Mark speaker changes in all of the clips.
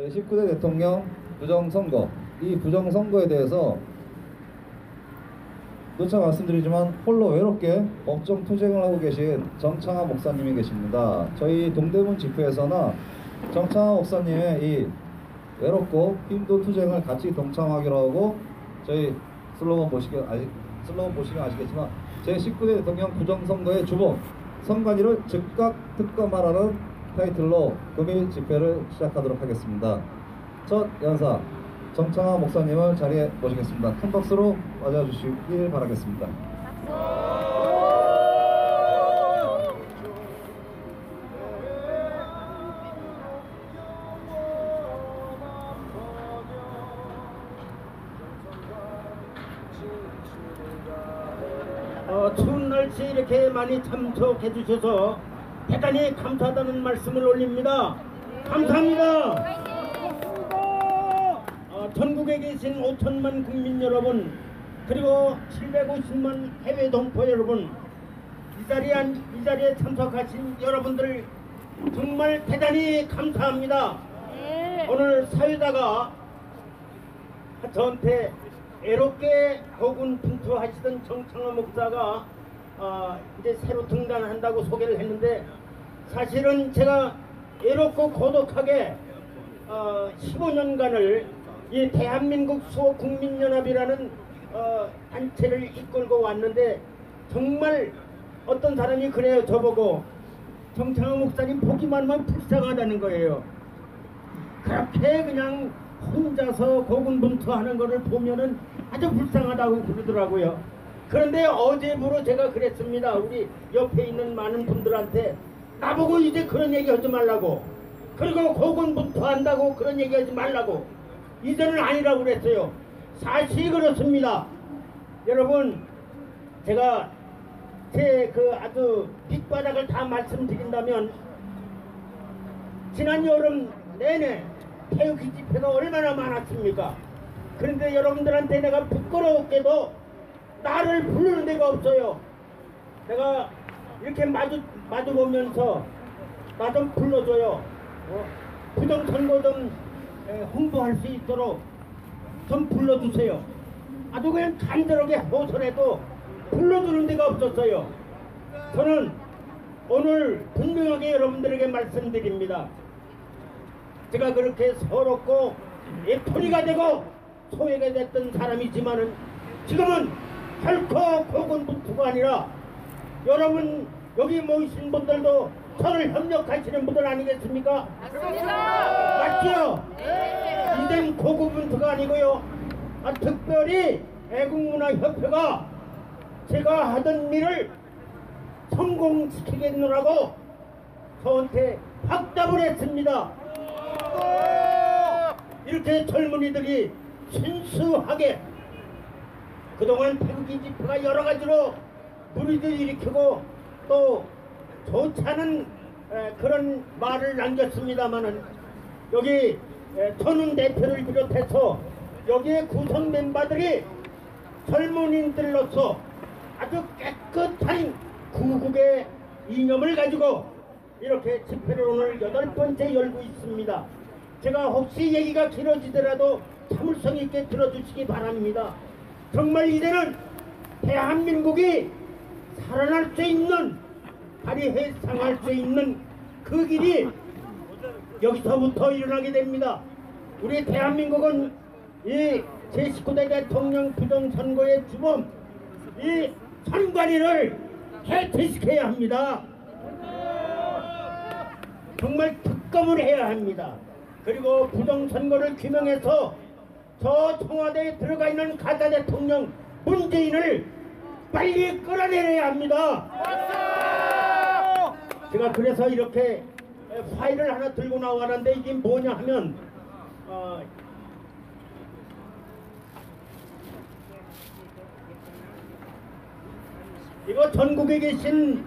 Speaker 1: 저희 19대 대통령 부정선거 이 부정선거에 대해서 누차 말씀드리지만 홀로 외롭게 법정 투쟁을 하고 계신 정창하 목사님이 계십니다. 저희 동대문 집회에서나 정창하 목사님의 이 외롭고 힘든 투쟁을 같이 동참하기로 하고 저희 슬로건 보시기 아시, 슬로건 보시면 아시겠지만 제 19대 대통령 부정선거의 주범 선관위를 즉각 특검하라는 타이틀로 금일 집회를 시작하도록 하겠습니다. 첫 연사 정창하 목사님을 자리에 모시겠습니다. 큰 박수로 맞아 주시길 바라겠습니다.
Speaker 2: 어, 추운 이렇게 많이 참석해 주셔서 대단히 감사하다는 말씀을 올립니다. 감사합니다. 어, 전국에 계신 5천만 국민 여러분 그리고 750만 해외 동포 여러분 이 자리에 안- 이 자리에 참석하신 여러분들 정말 대단히 감사합니다. 오늘 사회다가 저한테 애롭게 고군 분투하시던 정창호 목사가 어, 이제 새로 등단한다고 소개를 했는데 사실은 제가 애롭고 고독하게 어, 15년간을 이 대한민국 수호국민연합이라는 어, 단체를 이끌고 왔는데 정말 어떤 사람이 그래요 저보고 정창호 목사님 보기만 하면 불쌍하다는 거예요. 그렇게 그냥 혼자서 고군분투하는 것을 보면은 아주 불쌍하다고 그러더라고요. 그런데 어제부로 제가 그랬습니다. 우리 옆에 있는 많은 분들한테 나보고 이제 그런 얘기 하지 말라고. 그리고 고군분투 한다고 그런 얘기 하지 말라고. 이제는 아니라고 그랬어요. 사실이 그렇습니다. 여러분, 제가 제 그 아주 뒷바닥을 다 말씀드린다면 지난 여름 내내 태극기 집회가 얼마나 많았습니까? 그런데 여러분들한테 내가 부끄러웠게도 나를 부르는 데가 없어요. 내가 이렇게 마주 마주 보면서 나 좀 불러줘요. 어? 부정선거 좀 에, 홍보할 수 있도록 좀 불러주세요. 아주 그냥 간절하게 호소해도 불러주는 데가 없었어요. 저는 오늘 분명하게 여러분들에게 말씀드립니다. 제가 그렇게 서럽고 애토리가 되고 소외가 됐던 사람이지만은 지금은 결코 고군분투가 아니라 여러분 여기 모이신 분들도 저를 협력하시는 분들 아니겠습니까? 맞죠? 이젠 고군분투가 아니고요. 아, 특별히 애국문화협회가 제가 하던 일을 성공시키겠노라고 저한테 확답을 했습니다. 이렇게 젊은이들이 순수하게 그동안 태극기 집회가 여러 가지로 무리들 일으키고 또 좋지 않은 에, 그런 말을 남겼습니다마는 여기 에, 전훈 대표를 비롯해서 여기에 구성 멤버들이 젊은이들로서 아주 깨끗한 구국의 이념을 가지고 이렇게 집회를 오늘 여덟 번째 열고 있습니다. 제가 혹시 얘기가 길어지더라도 참을성 있게 들어주시기 바랍니다. 정말 이제는 대한민국이 살아날 수 있는 다리 해상할 수 있는 그 길이 여기서부터 일어나게 됩니다. 우리 대한민국은 이 제19대 대통령 부정선거의 주범 이 선관위를 해체시켜야 합니다. 정말 특검을 해야 합니다. 그리고 부정선거를 규명해서 저 청와대에 들어가 있는 가짜 대통령 문재인을 빨리 끌어내려야 합니다. 제가 그래서 이렇게 파일을 하나 들고 나왔는데 이게 뭐냐 하면 어, 이거 전국에 계신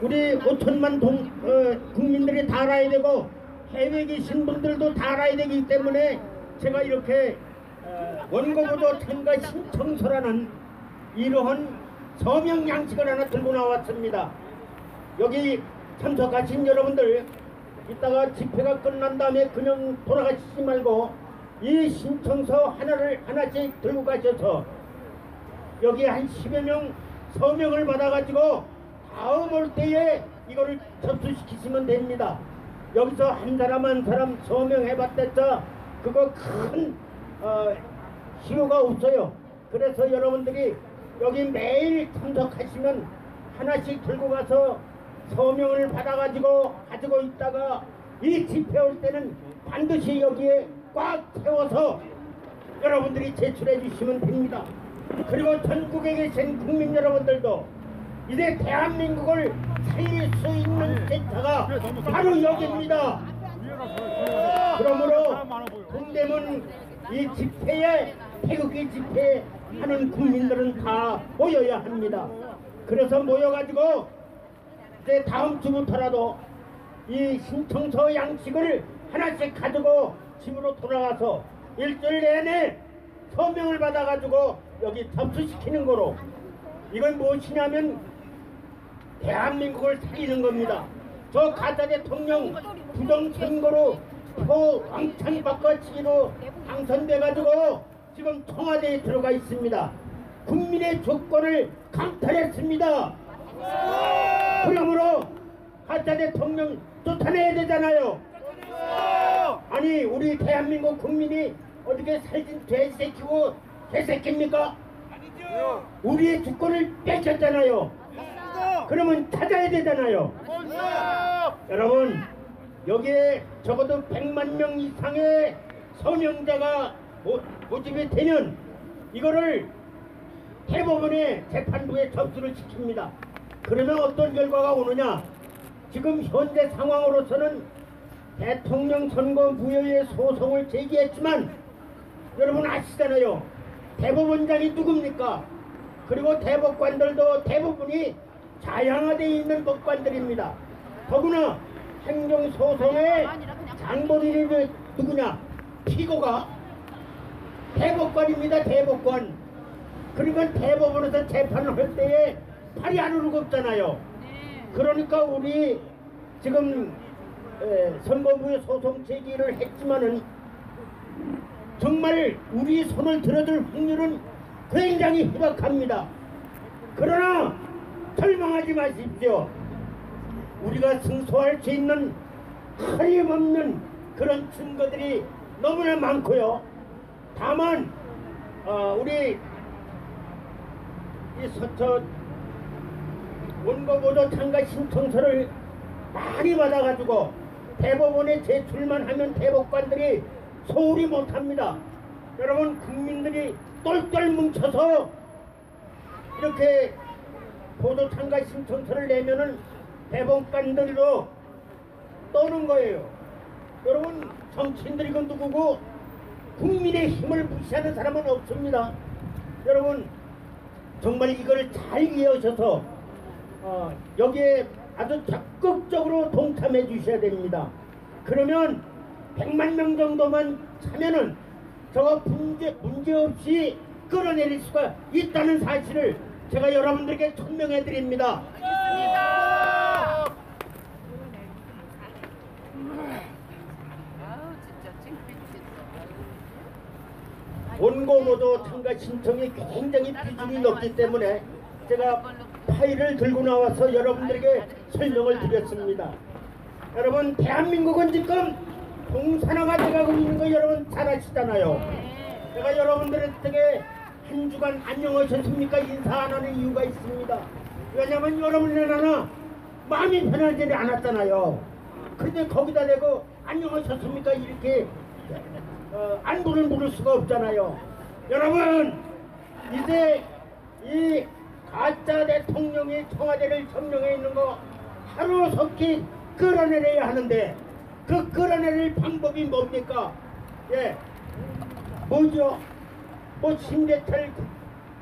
Speaker 2: 우리 5천만 동, 어, 국민들이 다 알아야 되고 해외에 계신 분들도 다 알아야 되기 때문에 제가 이렇게 어, 원고보도 참가 신청서라는 이러한 서명 양식을 하나 들고 나왔습니다. 여기 참석하신 여러분들 이따가 집회가 끝난 다음에 그냥 돌아가시지 말고 이 신청서 하나를 하나씩 들고 가셔서 여기 한 10여 명 서명을 받아가지고 다음 올 때에 이거를 접수시키시면 됩니다. 여기서 한 사람 한 사람 서명해봤댔자 그거 큰 어, 시효가 없어요. 그래서 여러분들이 여기 매일 참석하시면 하나씩 들고 가서 서명을 받아가지고 가지고 있다가 이 집회 올 때는 반드시 여기에 꽉 채워서 여러분들이 제출해 주시면 됩니다. 그리고 전국에 계신 국민 여러분들도 이제 대한민국을 살릴 수 있는 센터가 바로 여기입니다. 그러므로 동대문 이 집회에 태극기 집회 하는 국민들은 다 모여야 합니다. 그래서 모여가지고 이제 다음 주부터라도 이 신청서 양식을 하나씩 가지고 집으로 돌아가서 일주일 내내 서명을 받아가지고 여기 접수시키는 거로 이건 무엇이냐면 대한민국을 살리는 겁니다. 저 가짜 대통령 부정선거로 표 왕창 바꿔치기로 당선돼가지고 지금 청와대에 들어가 있습니다. 국민의 조건을 강탈했습니다. 그러므로 가짜 대통령 쫓아내야 되잖아요. 아니 우리 대한민국 국민이 어떻게 살진 돼새끼고 개새끼입니까? 우리의 주권을 뺏겼잖아요. 그러면 찾아야 되잖아요. 여러분 여기에 적어도 100만 명 이상의 서명자가 모- 모집이 되면 이거를 대법원의 재판부에 접수를 시킵니다. 그러면 어떤 결과가 오느냐? 지금 현재 상황으로서는 대통령 선거 무효의 소송을 제기했지만 여러분 아시잖아요. 대법원장이 누굽니까? 그리고 대법관들도 대부분이 자양화되어 있는 법관들입니다. 더구나 행정소송의 장본인이 누구냐? 피고가 대법관입니다. 대법관. 그러니까 대법원에서 재판을 할 때에 팔이 안 오르고 없잖아요. 그러니까 우리 지금 에, 선거부의 소송 제기를 했지만은 정말 우리 손을 들어줄 확률은 굉장히 희박합니다. 그러나 절망하지 마십시오. 우리가 승소할 수 있는 하림없는 그런 증거들이 너무나 많고요. 다만 어, 우리 이 서초 원고보도 참가 신청서를 많이 받아가지고 대법원에 제출만 하면 대법관들이 소홀히 못합니다. 여러분 국민들이 똘똘 뭉쳐서 이렇게 보도 참가 신청서를 내면은 대법관들로 떠는 거예요. 여러분 정치인들이 건 누구고 국민의 힘을 무시하는 사람은 없습니다. 여러분 정말 이걸 잘 이해하셔서 어, 여기에 아주 적극적으로 동참해 주셔야 됩니다. 그러면 100만 명 정도만 차면은 저거 문제, 문제 없이 끌어내릴 수가 있다는 사실을 제가 여러분들에게 천명해 드립니다.
Speaker 3: 아우 진짜 창피했어.
Speaker 2: 원고보도 참가 신청이 굉장히 비중이 높기 때문에 제가 파일을 들고 나와서 여러분들에게 설명을 드렸습니다. 여러분 대한민국은 지금 동산화가 돼가고 있는 거 여러분 잘 아시잖아요. 제가 여러분들에게 한 주간 안녕하셨습니까 인사 안 하는 이유가 있습니다. 왜냐면 여러분이 나나 마음이 편하지 않았잖아요. 근데 거기다 대고 안녕하셨습니까 이렇게 어, 안부를 물을 수가 없잖아요. 여러분 이제 이 가짜 대통령이 청와대를 점령해 있는 거 하루속히 끌어내려야 하는데 그 끌어내릴 방법이 뭡니까? 예, 뭐죠? 뭐 신재철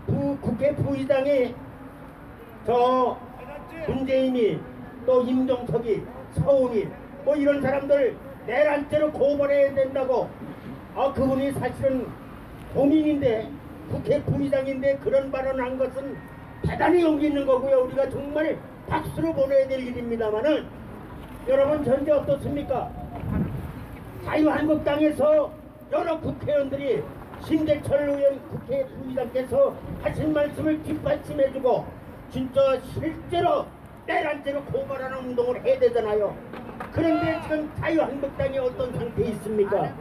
Speaker 2: 부, 국회 부의장이 저 문재인이 또 임종석이 서훈이 뭐 이런 사람들 내란죄로 고발해야 된다고 아 그분이 사실은 본인인데 국회 부의장인데 그런 발언한 것은 대단히 용기 있는 거고요 우리가 정말 박수로 보내야 될 일입니다만은 여러분 현재 어떻습니까? 자유한국당에서 여러 국회의원들이 신대철 의원 국회의장께서 하신 말씀을 뒷받침해주고 진짜 실제로 내란죄로 고발하는 운동을 해야 되잖아요. 그런데 지금 자유한국당이 어떤 상태에 있습니까?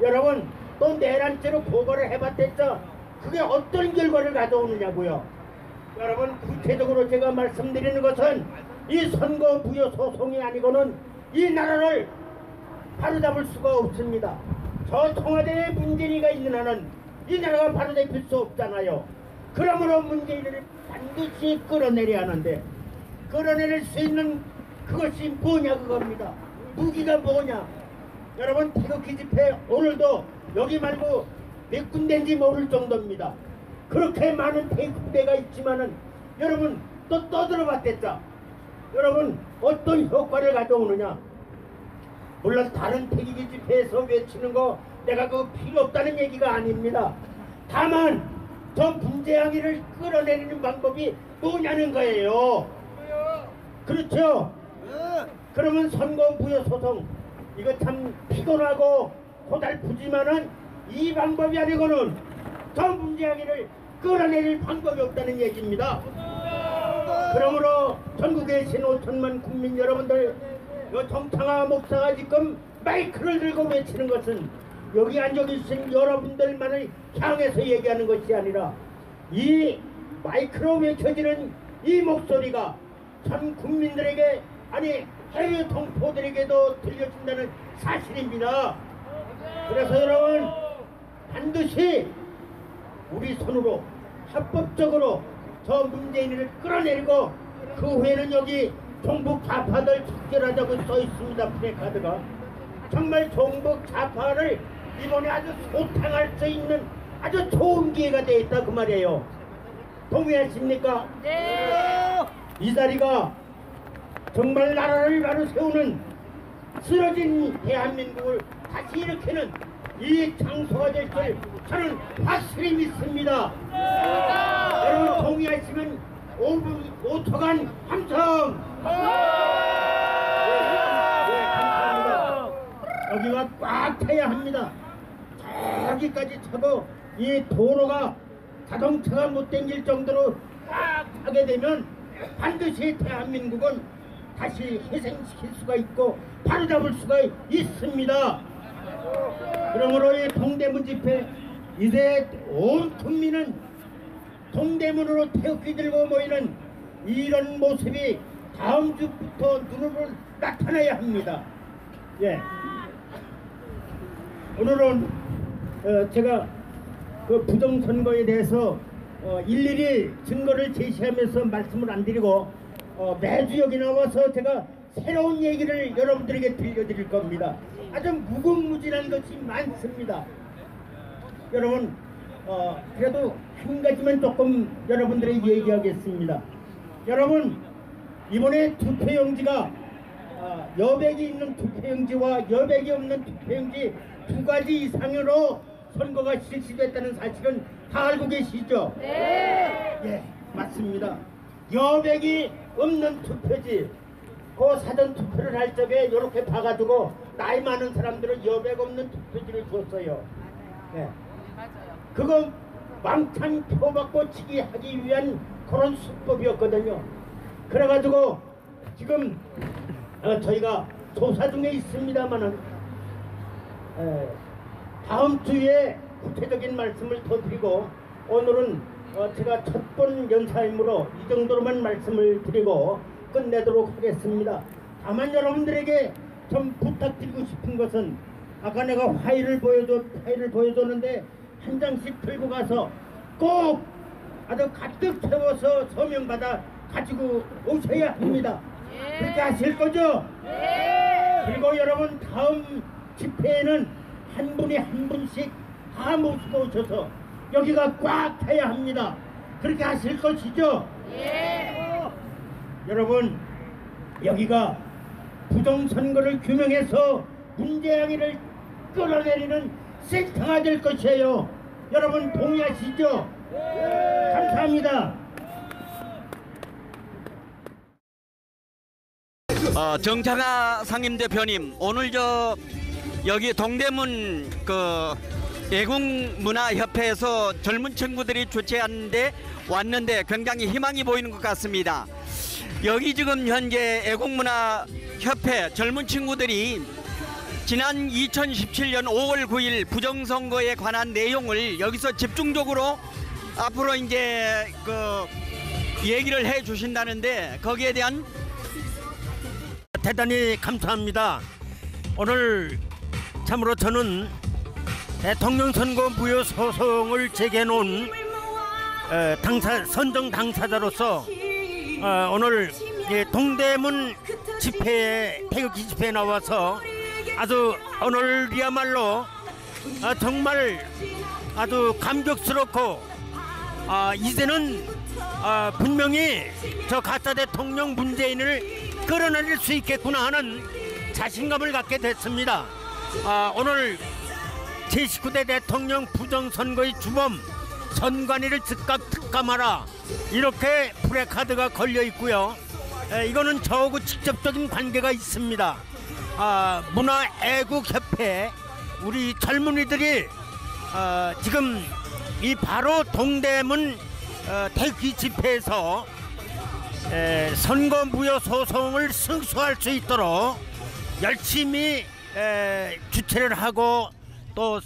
Speaker 2: 여러분 또 내란죄로 고발을 해봤댔죠. 그게 어떤 결과를 가져오느냐고요. 여러분 구체적으로 제가 말씀드리는 것은 이 선거 부여 소송이 아니고는 이 나라를 바로잡을 수가 없습니다. 저 청와대에 문재인이가 있는 한은 이 나라가 바로잡힐 수 없잖아요. 그러므로 문재인을 반드시 끌어내려야 하는데 끌어내릴 수 있는 그것이 뭐냐 그겁니다. 무기가 뭐냐? 여러분 태극기 집회 오늘도 여기 말고 몇 군데인지 모를 정도입니다. 그렇게 많은 태극대가 있지만은 여러분 또 떠들어봤댔죠. 여러분 어떤 효과를 가져오느냐? 물론 다른 태극기 집회에서 외치는 거 내가 그 필요 없다는 얘기가 아닙니다. 다만 저 문재양이를 끌어내리는 방법이 뭐냐는 거예요. 그렇죠. 그러면 선거 부여 소송 이거 참 피곤하고 고달프지만은 이 방법이 아니고는 저 문재양이를 끌어내릴 방법이 없다는 얘기입니다. 그러므로 전국에 계신 5천만 국민 여러분들 요 정창화 목사가 지금 마이크를 들고 외치는 것은 여기 앉아 계신 여러분들만을 향해서 얘기하는 것이 아니라 이 마이크로 외쳐지는 이 목소리가 전 국민들에게 아니 해외 동포들에게도 들려준다는 사실입니다. 그래서 여러분 반드시 우리 손으로 합법적으로 저 문재인을 끌어내리고 그 후에는 여기 종북 좌파들 척결하자고 써 있습니다 프레카드가 정말 종북 좌파를 이번에 아주 소탕할 수 있는 아주 좋은 기회가 되어 있다 그 말이에요 동의하십니까?
Speaker 3: 네.
Speaker 2: 이 자리가 정말 나라를 바로 세우는 쓰러진 대한민국을 다시 일으키는 이 장소가 될 줄 저는 확실히 믿습니다. 여러분 동의하시면 5분 5초간 함성. 네, 감사합니다. 여기가 꽉 차야 합니다. 저기까지 차고 이 도로가 자동차가 못 다닐 정도로 꽉 차게 되면 반드시 대한민국은 다시 회생시킬 수가 있고 바로잡을 수가 있습니다. 그러므로 이 동대문 집회 이제 온 국민은 동대문으로 태극기 들고 모이는 이런 모습이 다음 주부터 눈으로 나타나야 합니다. 예. 오늘은 어, 제가 그 부정선거에 대해서 어, 일일이 증거를 제시하면서 말씀을 안 드리고 어, 매주 여기 나와서 제가 새로운 얘기를 여러분들에게 들려드릴 겁니다. 아주 무궁무진한 것이 많습니다. 여러분 어, 그래도 한 가지만 조금 여러분들에게 얘기하겠습니다. 여러분 이번에 투표용지가 아, 여백이 있는 투표용지와 여백이 없는 투표용지 두 가지 이상으로 선거가 실시됐다는 사실은 다 알고 계시죠?
Speaker 3: 네.
Speaker 2: 예, 맞습니다. 여백이 없는 투표지. 그 사전 투표를 할 적에 이렇게 봐가지고 나이 많은 사람들은 여백 없는 투표지를 줬어요. 예.
Speaker 3: 맞아요.
Speaker 2: 그거 왕창 표받고 치기 하기 위한 그런 수법이었거든요. 그래가지고 지금 어, 저희가 조사 중에 있습니다만은 에, 다음 주에 구체적인 말씀을 더 드리고 오늘은 어, 제가 첫 번 연사이므로 이 정도로만 말씀을 드리고 끝내도록 하겠습니다. 다만 여러분들에게 좀 부탁드리고 싶은 것은 아까 내가 화일을 보여줬 화일을 보여줬는데 한 장씩 들고 가서 꼭 아주 가득 채워서 서명 받아 가지고 오셔야 합니다.
Speaker 3: 예.
Speaker 2: 그렇게 하실 거죠?
Speaker 3: 네.
Speaker 2: 그리고 여러분 다음 집회에는 한 분이 한 분씩 다 모시고 오셔서 여기가 꽉 차야 합니다. 그렇게 하실 것이죠?
Speaker 3: 예.
Speaker 2: 여러분 여기가 부정선거를 규명해서 문재양이를 끌어내리는 센터가 될 것이에요. 여러분 동의하시죠? 감사합니다.
Speaker 4: 어, 정창아 상임대표님 오늘 저 여기 동대문 그 애국문화협회에서 젊은 친구들이 주최하는데 왔는데 굉장히 희망이 보이는 것 같습니다. 여기 지금 현재 애국문화협회 젊은 친구들이 지난 2017년 5월 9일 부정선거에 관한 내용을 여기서 집중적으로 앞으로 이제 그 얘기를 해 주신다는데 거기에 대한
Speaker 2: 대단히 감사합니다. 오늘 참으로 저는 대통령 선거 무효 소송을 제기해 놓은 어, 당사 선정 당사자로서 어, 오늘 이 동대문 집회에 태극기 집회에 나와서 아주 오늘이야말로 아, 정말 아주 감격스럽고 아, 이제는 아, 분명히 저 가짜 대통령 문재인을 끌어내릴 수 있겠구나 하는 자신감을 갖게 됐습니다. 아, 오늘 제19대 대통령 부정선거의 주범 선관위를 즉각 특감하라 이렇게 프레카드가 걸려 있고요. 에, 이거는 저하고 직접적인 관계가 있습니다. 아, 문화애국협회 우리 젊은이들이 어, 지금 이 바로 동대문 어, 대기 집회에서 에, 선거 무효 소송을 승소할 수 있도록 열심히 에, 주최를 하고 또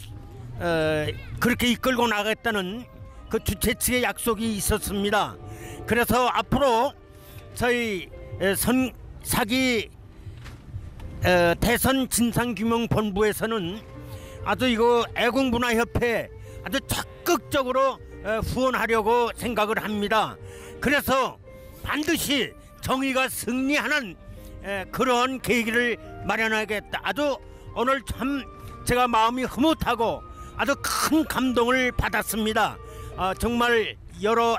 Speaker 2: 어, 그렇게 이끌고 나가겠다는 그 주최 측의 약속이 있었습니다. 그래서 앞으로 저희 에, 선 사기 에, 대선 진상규명본부에서는 아주 이거 애국문화협회 아주 적극적으로 에, 후원하려고 생각을 합니다. 그래서 반드시 정의가 승리하는 에, 그런 계기를 마련하겠다. 아주 오늘 참 제가 마음이 흐뭇하고 아주 큰 감동을 받았습니다. 아, 정말 여러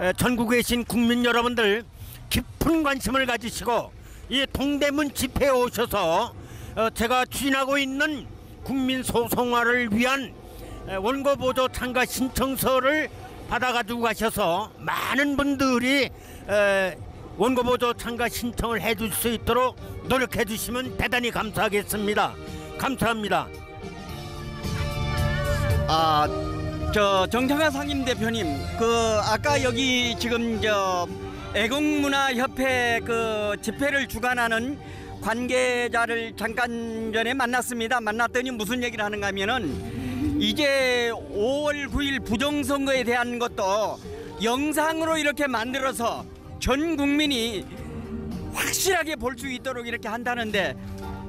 Speaker 2: 에, 전국에 계신 국민 여러분들 깊은 관심을 가지시고 이 동대문 집회에 오셔서 어, 제가 추진하고 있는 국민 소송화를 위한 에, 원고 보조 참가 신청서를 받아가지고 가셔서 많은 분들이 에, 원고 보조 참가 신청을 해줄 수 있도록 노력해 주시면 대단히 감사하겠습니다. 감사합니다.
Speaker 4: 아, 저 정창아 상임 대표님, 그 아까 여기 지금 저 애국문화협회 그 집회를 주관하는 관계자를 잠깐 전에 만났습니다. 만났더니 무슨 얘기를 하는가 하면은 이제 5월 9일 부정선거에 대한 것도 영상으로 이렇게 만들어서 전 국민이 확실하게 볼 수 있도록 이렇게 한다는데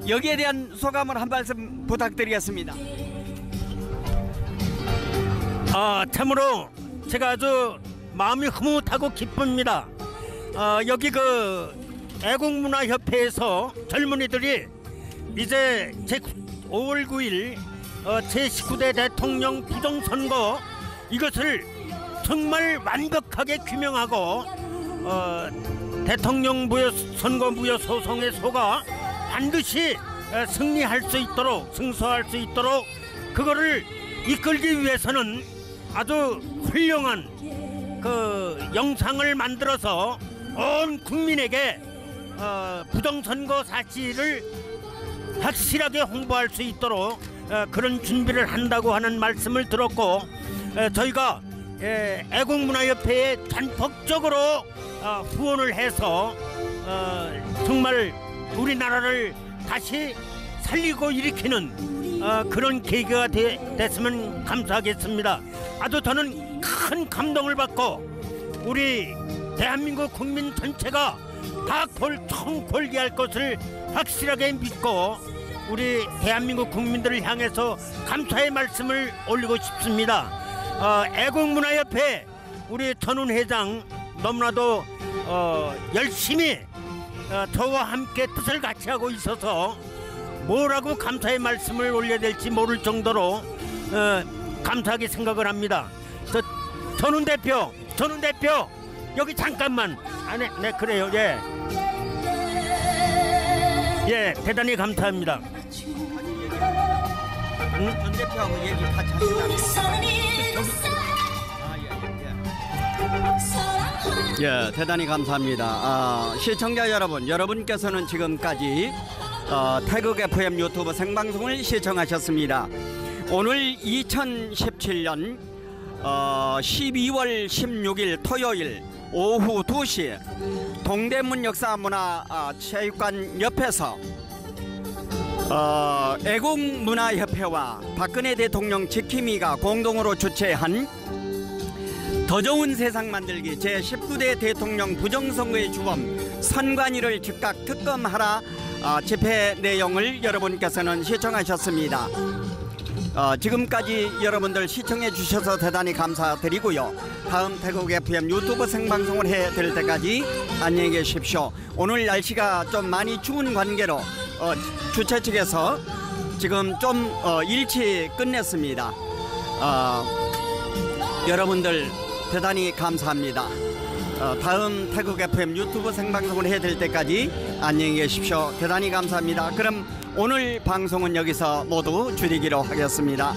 Speaker 4: 여기에 대한 소감을 한 말씀 부탁드리겠습니다.
Speaker 2: 아 참으로 제가 아주 마음이 흐뭇하고 기쁩니다. 아, 여기 그 애국문화협회에서 젊은이들이 이제 제 5월 9일 어, 제 19대 대통령 부정선거 이것을 정말 완벽하게 규명하고 어, 대통령 무효 선거 무효 소송의 소가 반드시 어, 승리할 수 있도록 승소할 수 있도록 그거를 이끌기 위해서는 아주 훌륭한 그 영상을 만들어서 온 국민에게 어, 부정선거 사실을 확실하게 홍보할 수 있도록 어, 그런 준비를 한다고 하는 말씀을 들었고 어, 저희가 예, 애국문화협회에 전폭적으로 어, 후원을 해서 어, 정말 우리나라를 다시 살리고 일으키는 어, 그런 계기가 되, 됐으면 감사하겠습니다. 아주 저는 큰 감동을 받고 우리 대한민국 국민 전체가 다 골통 골기할 것을 확실하게 믿고 우리 대한민국 국민들을 향해서 감사의 말씀을 올리고 싶습니다. 어, 애국문화협회 우리 전훈 회장 너무나도 어, 열심히 어, 저와 함께 뜻을 같이 하고 있어서 뭐라고 감사의 말씀을 올려야 될지 모를 정도로 어, 감사하게 생각을 합니다. 저 전훈 대표, 전훈 대표 여기 잠깐만. 아, 네, 네 그래요. 예. 예, 대단히 감사합니다.
Speaker 4: 전 대표하고 얘기 같이 하시다. 예, 대단히 감사합니다. 아, 시청자 여러분, 여러분께서는 지금까지 어, 태극 FM 유튜브 생방송을 시청하셨습니다. 오늘 2017년 어, 12월 16일 토요일 오후 2시 동대문 역사문화 아, 체육관 옆에서 어, 애국문화협회와 박근혜 대통령 지킴이가 공동으로 주최한 더 좋은 세상 만들기 제19대 대통령 부정선거의 주범 선관위를 즉각 특검하라 아, 집회 내용을 여러분께서는 시청하셨습니다. 어, 지금까지 여러분들 시청해 주셔서 대단히 감사드리고요. 다음 태국 FM 유튜브 생방송을 해드릴 때까지 안녕히 계십시오. 오늘 날씨가 좀 많이 추운 관계로 어, 주최 측에서 지금 좀 어, 일찍 끝냈습니다. 어, 여러분들 대단히 감사합니다. 어, 다음 태국 FM 유튜브 생방송을 해드릴 때까지 안녕히 계십시오. 대단히 감사합니다. 그럼 오늘 방송은 여기서 모두 줄이기로 하겠습니다.